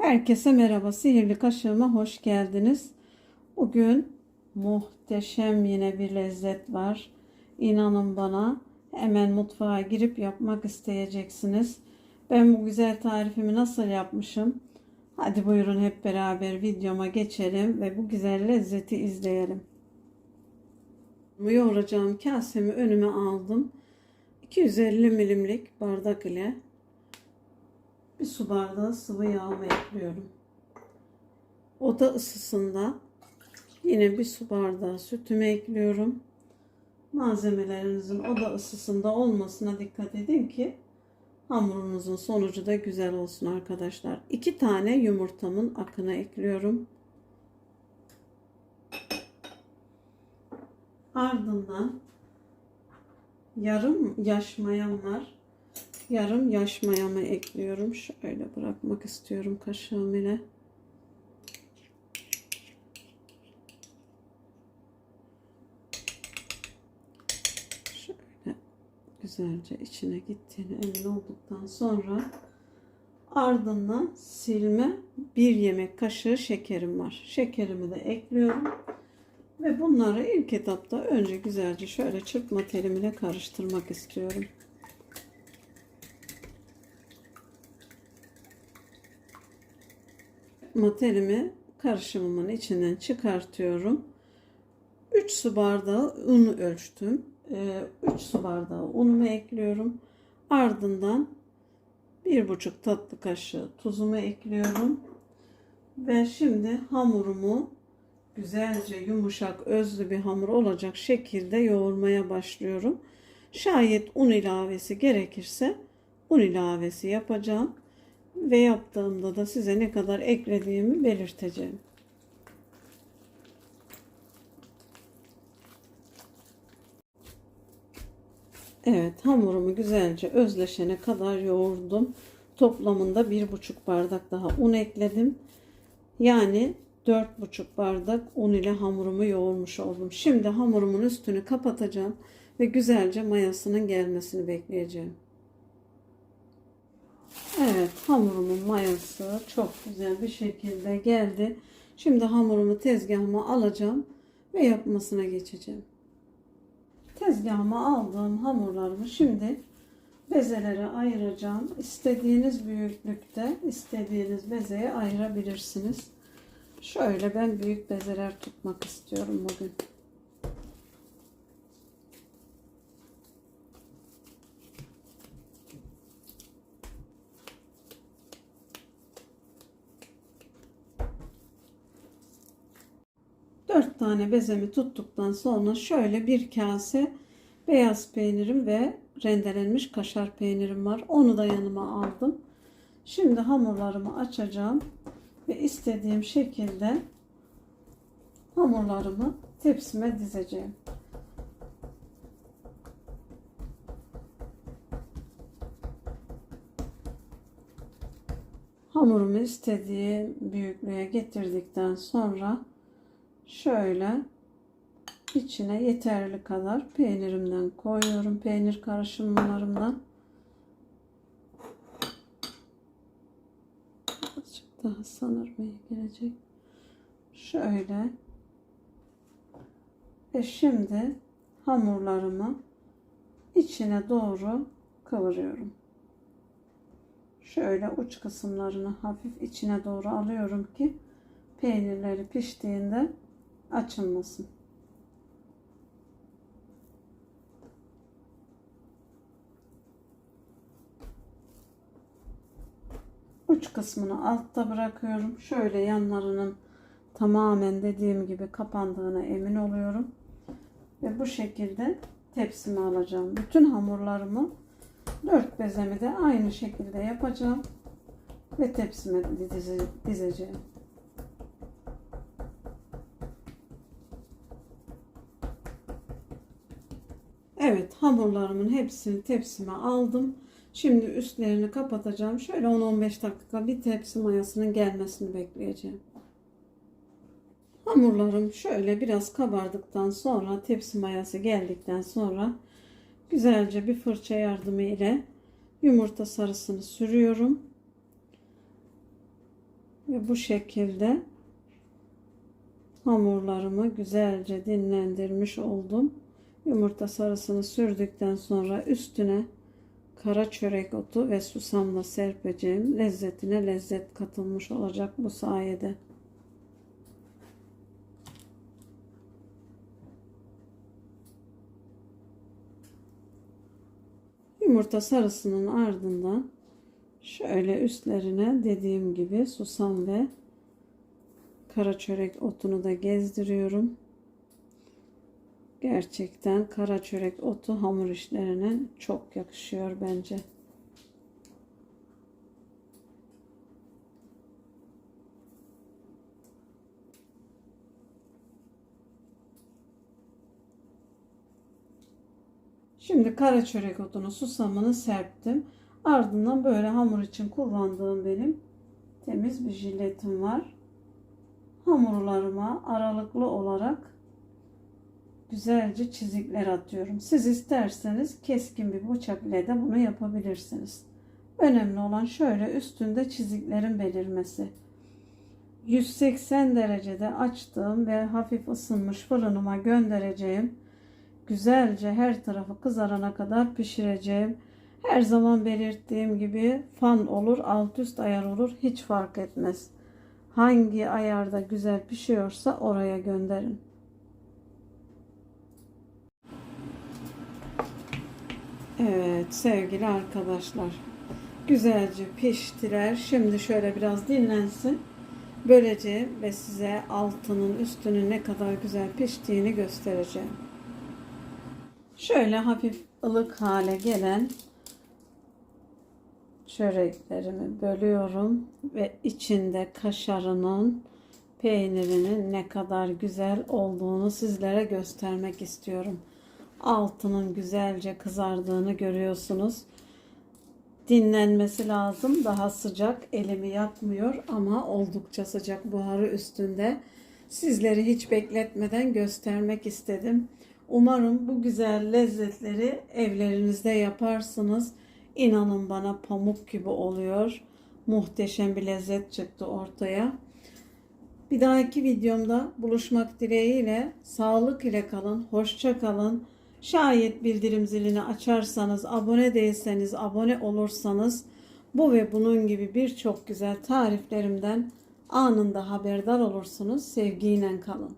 Herkese merhaba. Sihirli kaşığıma hoş geldiniz. Bugün muhteşem yine bir lezzet var. İnanın bana hemen mutfağa girip yapmak isteyeceksiniz. Ben bu güzel tarifimi nasıl yapmışım? Hadi buyurun hep beraber videoma geçelim ve bu güzel lezzeti izleyelim. Yoğuracağım kasemi önüme aldım. 250 milimlik bardak ile bir su bardağı sıvı yağımı ekliyorum. Oda ısısında yine bir su bardağı sütümü ekliyorum. Malzemelerinizin oda ısısında olmasına dikkat edin ki hamurunuzun sonucu da güzel olsun arkadaşlar. İki tane yumurtamın akını ekliyorum. Ardından yarım yaş mayam var. Yarım yaş mayamı ekliyorum. Şöyle bırakmak istiyorum kaşığım ile. Şöyle güzelce içine gittiğini emin olduktan sonra ardından silme bir yemek kaşığı şekerim var. Şekerimi de ekliyorum. Ve bunları ilk etapta önce güzelce şöyle çırpma telimle karıştırmak istiyorum. Materimi karışımımın içinden çıkartıyorum. 3 su bardağı un ölçtüm. 3 su bardağı unumu ekliyorum. Ardından 1,5 tatlı kaşığı tuzumu ekliyorum. Ve şimdi hamurumu güzelce yumuşak özlü bir hamur olacak şekilde yoğurmaya başlıyorum. Şayet un ilavesi gerekirse un ilavesi yapacağım ve yaptığımda da size ne kadar eklediğimi belirteceğim. Evet hamurumu güzelce özleşene kadar yoğurdum. Toplamında bir buçuk bardak daha un ekledim. Yani dört buçuk bardak un ile hamurumu yoğurmuş oldum. Şimdi hamurumun üstünü kapatacağım ve güzelce mayasının gelmesini bekleyeceğim. Evet hamurumun mayası çok güzel bir şekilde geldi. Şimdi hamurumu tezgahıma alacağım ve yapmasına geçeceğim. Tezgahıma aldığım hamurlarımı şimdi bezelere ayıracağım. İstediğiniz büyüklükte istediğiniz bezeye ayırabilirsiniz. Şöyle ben büyük bezeler tutmak istiyorum bugün. Dört tane bezemi tuttuktan sonra şöyle bir kase beyaz peynirim ve rendelenmiş kaşar peynirim var. Onu da yanıma aldım. Şimdi hamurlarımı açacağım ve istediğim şekilde hamurlarımı tepsime dizeceğim. Hamurumu istediğim büyüklüğe getirdikten sonra şöyle içine yeterli kadar peynirimden koyuyorum. Peynir karışımlarımdan. Azıcık daha sanırmaya gelecek. Şöyle. Ve şimdi hamurlarımı içine doğru kıvırıyorum. Şöyle uç kısımlarını hafif içine doğru alıyorum ki peynirleri piştiğinde açılmasın. Uç kısmını altta bırakıyorum. Şöyle yanlarının tamamen dediğim gibi kapandığına emin oluyorum. Ve bu şekilde tepsime alacağım. Bütün hamurlarımı dört bezemi de aynı şekilde yapacağım. Ve tepsime dizeceğim. Evet hamurlarımın hepsini tepsime aldım. Şimdi üstlerini kapatacağım. Şöyle 10-15 dakika bir tepsi mayasının gelmesini bekleyeceğim. Hamurlarım şöyle biraz kabardıktan sonra tepsi mayası geldikten sonra güzelce bir fırça yardımı ile yumurta sarısını sürüyorum. Ve bu şekilde hamurlarımı güzelce dinlendirmiş oldum. Yumurta sarısını sürdükten sonra üstüne kara çörek otu ve susamla serpeceğim. Lezzetine lezzet katılmış olacak bu sayede. Yumurta sarısının ardından şöyle üstlerine dediğim gibi susam ve kara çörek otunu da gezdiriyorum. Gerçekten kara çörek otu hamur işlerine çok yakışıyor bence. Şimdi kara çörek otunu susamını serptim. Ardından böyle hamur için kullandığım benim temiz bir jiletim var. Hamurlarıma aralıklı olarak güzelce çizikler atıyorum. Siz isterseniz keskin bir bıçak ile de bunu yapabilirsiniz. Önemli olan şöyle üstünde çiziklerin belirmesi. 180 derecede açtığım ve hafif ısınmış fırınıma göndereceğim. Güzelce her tarafı kızarana kadar pişireceğim. Her zaman belirttiğim gibi fan olur, alt üst ayar olur hiç fark etmez. Hangi ayarda güzel pişiyorsa oraya gönderin. Evet sevgili arkadaşlar. Güzelce piştiler. Şimdi şöyle biraz dinlensin. Böylece ve size altının üstünün ne kadar güzel piştiğini göstereceğim. Şöyle hafif ılık hale gelen çöreklerimi bölüyorum ve içinde kaşarının peynirinin ne kadar güzel olduğunu sizlere göstermek istiyorum. Altının güzelce kızardığını görüyorsunuz. Dinlenmesi lazım. Daha sıcak. Elimi yakmıyor ama oldukça sıcak buharı üstünde. Sizleri hiç bekletmeden göstermek istedim. Umarım bu güzel lezzetleri evlerinizde yaparsınız. İnanın bana pamuk gibi oluyor. Muhteşem bir lezzet çıktı ortaya. Bir dahaki videomda buluşmak dileğiyle sağlık ile kalın, hoşça kalın. Şayet bildirim zilini açarsanız, abone değilseniz, abone olursanız bu ve bunun gibi birçok güzel tariflerimden anında haberdar olursunuz. Sevgiyle kalın.